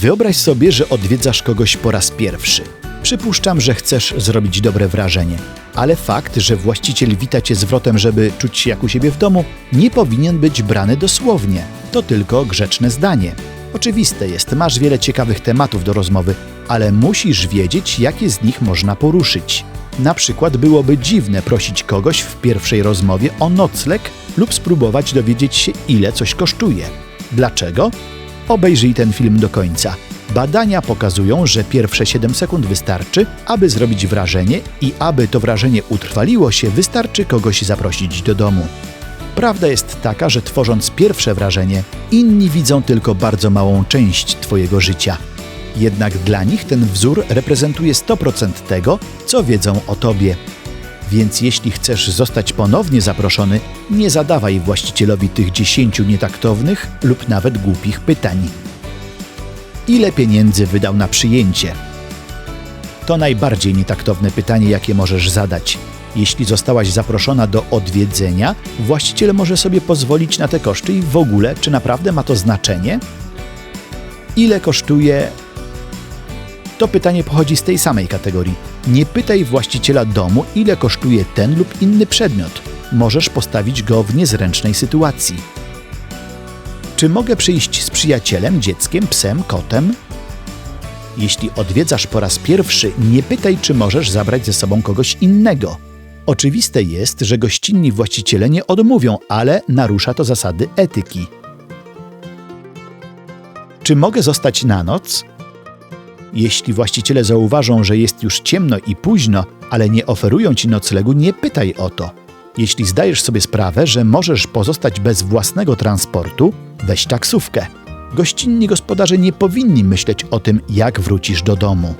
Wyobraź sobie, że odwiedzasz kogoś po raz pierwszy. Przypuszczam, że chcesz zrobić dobre wrażenie, ale fakt, że właściciel wita cię zwrotem, żeby czuć się jak u siebie w domu, nie powinien być brany dosłownie. To tylko grzeczne zdanie. Oczywiste jest, masz wiele ciekawych tematów do rozmowy, ale musisz wiedzieć, jakie z nich można poruszyć. Na przykład byłoby dziwne prosić kogoś w pierwszej rozmowie o nocleg lub spróbować dowiedzieć się, ile coś kosztuje. Dlaczego? Obejrzyj ten film do końca. Badania pokazują, że pierwsze 7 sekund wystarczy, aby zrobić wrażenie i aby to wrażenie utrwaliło się, wystarczy kogoś zaprosić do domu. Prawda jest taka, że tworząc pierwsze wrażenie, inni widzą tylko bardzo małą część Twojego życia. Jednak dla nich ten wzór reprezentuje 100% tego, co wiedzą o Tobie. Więc jeśli chcesz zostać ponownie zaproszony, nie zadawaj właścicielowi tych 10 nietaktownych lub nawet głupich pytań. Ile pieniędzy wydał na przyjęcie? To najbardziej nietaktowne pytanie, jakie możesz zadać. Jeśli zostałaś zaproszona do odwiedzenia, właściciel może sobie pozwolić na te koszty i w ogóle, czy naprawdę ma to znaczenie? Ile kosztuje to pytanie pochodzi z tej samej kategorii. Nie pytaj właściciela domu, ile kosztuje ten lub inny przedmiot. Możesz postawić go w niezręcznej sytuacji. Czy mogę przyjść z przyjacielem, dzieckiem, psem, kotem? Jeśli odwiedzasz po raz pierwszy, nie pytaj, czy możesz zabrać ze sobą kogoś innego. Oczywiste jest, że gościnni właściciele nie odmówią, ale narusza to zasady etyki. Czy mogę zostać na noc? Jeśli właściciele zauważą, że jest już ciemno i późno, ale nie oferują ci noclegu, nie pytaj o to. Jeśli zdajesz sobie sprawę, że możesz pozostać bez własnego transportu, weź taksówkę. Gościnni gospodarze nie powinni myśleć o tym, jak wrócisz do domu.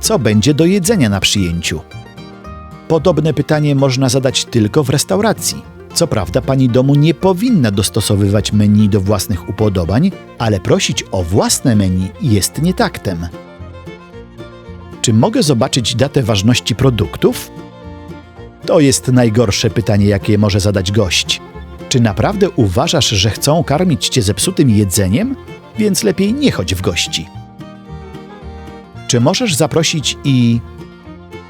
Co będzie do jedzenia na przyjęciu? Podobne pytanie można zadać tylko w restauracji. Co prawda, pani domu nie powinna dostosowywać menu do własnych upodobań, ale prosić o własne menu jest nietaktem. Czy mogę zobaczyć datę ważności produktów? To jest najgorsze pytanie, jakie może zadać gość. Czy naprawdę uważasz, że chcą karmić cię zepsutym jedzeniem? Więc lepiej nie chodź w gości. Czy możesz zaprosić i.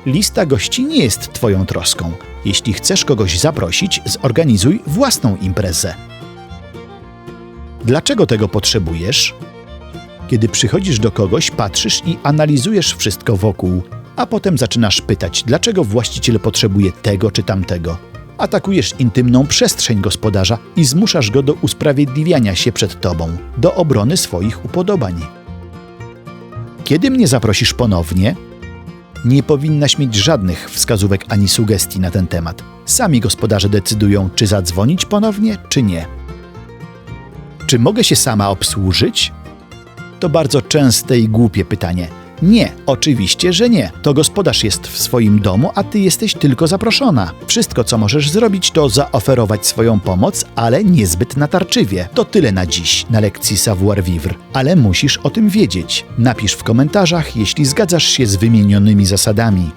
Lista gości nie jest Twoją troską. Jeśli chcesz kogoś zaprosić, zorganizuj własną imprezę. Dlaczego tego potrzebujesz? Kiedy przychodzisz do kogoś, patrzysz i analizujesz wszystko wokół, a potem zaczynasz pytać, dlaczego właściciel potrzebuje tego czy tamtego. Atakujesz intymną przestrzeń gospodarza i zmuszasz go do usprawiedliwiania się przed tobą, do obrony swoich upodobań. Kiedy mnie zaprosisz ponownie, nie powinnaś mieć żadnych wskazówek ani sugestii na ten temat. Sami gospodarze decydują, czy zadzwonić ponownie, czy nie. Czy mogę się sama obsłużyć? To bardzo częste i głupie pytanie. Nie, oczywiście, że nie. To gospodarz jest w swoim domu, a ty jesteś tylko zaproszona. Wszystko, co możesz zrobić, to zaoferować swoją pomoc, ale niezbyt natarczywie. To tyle na dziś na lekcji Savoir Vivre. Ale musisz o tym wiedzieć. Napisz w komentarzach, jeśli zgadzasz się z wymienionymi zasadami.